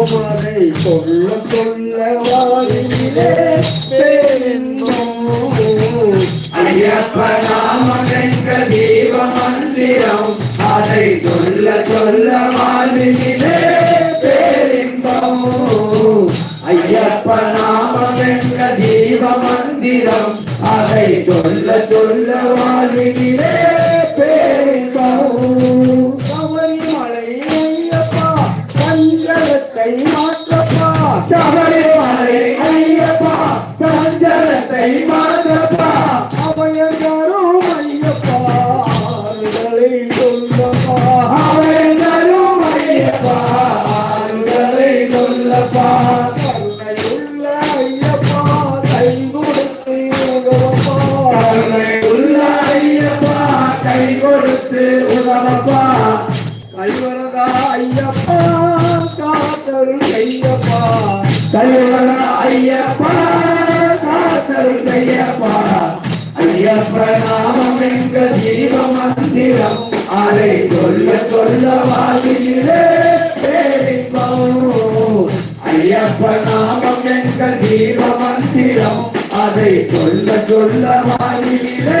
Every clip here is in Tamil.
அதை சொல்ல சொல்ல வாயிலே பேரின்பம் ஐயப்ப தேவ மந்திரம். அதை சொல்ல சொல்ல வாழ்விலே பேரின்பம் ஐயப்ப நாமமென்ற தெய்வ மந்திரம். அதை சொல்ல சொல்ல வாழ்விலே பேரின்பம் பஞ்சகத்தை மாற்றப்பா சபரிமலை ஐயப்பா சஞ்சலத்தை மாற்றப்பா அபயம் தரும் ஐயப்பா ஆறுதலை சொல்லப்பா அவர்களும் ஐயப்பா ஆறுதலை சொல்லப்பா கருணையுள்ள ஐயப்பா கை கொடுத்து உதவப்பா ஐயப்பா கை கொடுத்து உதவப்பா. கைவரதா ஐயப்பா. ஐயப்பா. கைவர ஐயப்பா காத்தல் ஐயப்ப. நாமம் எங்க ஜீவ மந்திரம். அதை சொல்ல சொல்ல வாழ்கிறே ஐயப்ப நாமம் எங்க ஜீவ மந்திரம். அதை சொல்ல சொல்ல வாழ்கிறே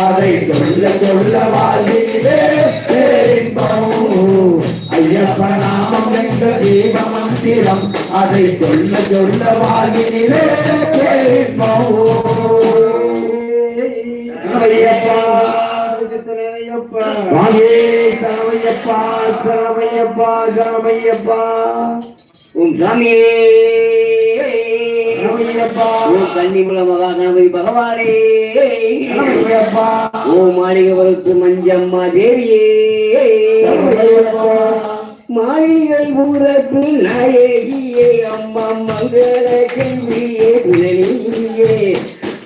அதை சொல்ல சொல்ல வாழ்விலே பேரின்பம் ஐயப்ப நாமம் என்ற தீபமந்திரம் அதை சொல்ல சொல்ல வாழ்விலே வாங்கே சரமையப்பா சரமையப்பா சரமையப்பா ஓம் சாமியே. சரமையப்பா ஓம் கன்னிமுல மகா கணபதி பகவானே. சரமையப்பா ஓம் மாளிகவருக்கு மஞ்சம்மா தேவியே. சரமையப்பா மாளிகை ஊரத்து நாயகியே அம்மா மங்கள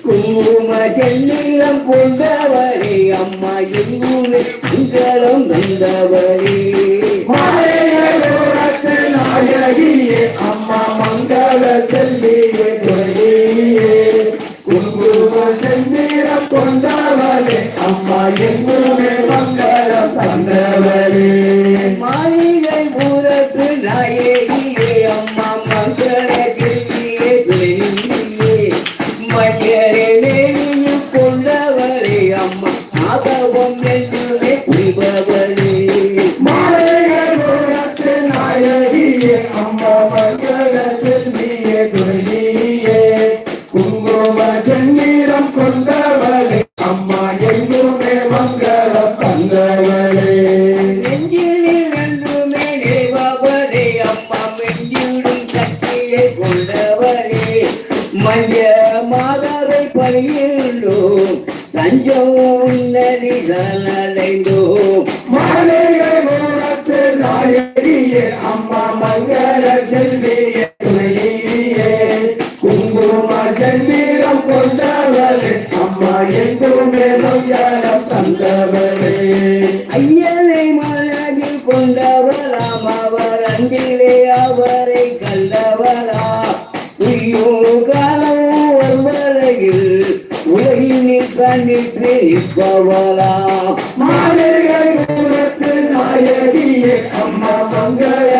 குங்கும செல்லிடம் கொண்டவரே அம்மா எங்கூர் மங்களம் வந்தவரே நாயகியே அம்மா மங்கள செல்வியே துணையே குங்கும செந்தீரம் கொண்டவரே அம்மா எங்குமே சக்தியை கொண்டவரே மஞ்ச மாதாவை பணியின்றோம் தஞ்சம் நதிகள் அடைந்தோம் நாயகியே அம்மா மங்கள செல்வியே துணையே குங்கும செந்தீரம் கொண்டவரே அம்மா எங்குமே அவர் அன்பிலே அவரை கண்டவரா? உய்யும் காலம் ஒருவரையில் உலகினில் கண்டித்து நிற்பவரா நாயகியே அம்மா மங்கள.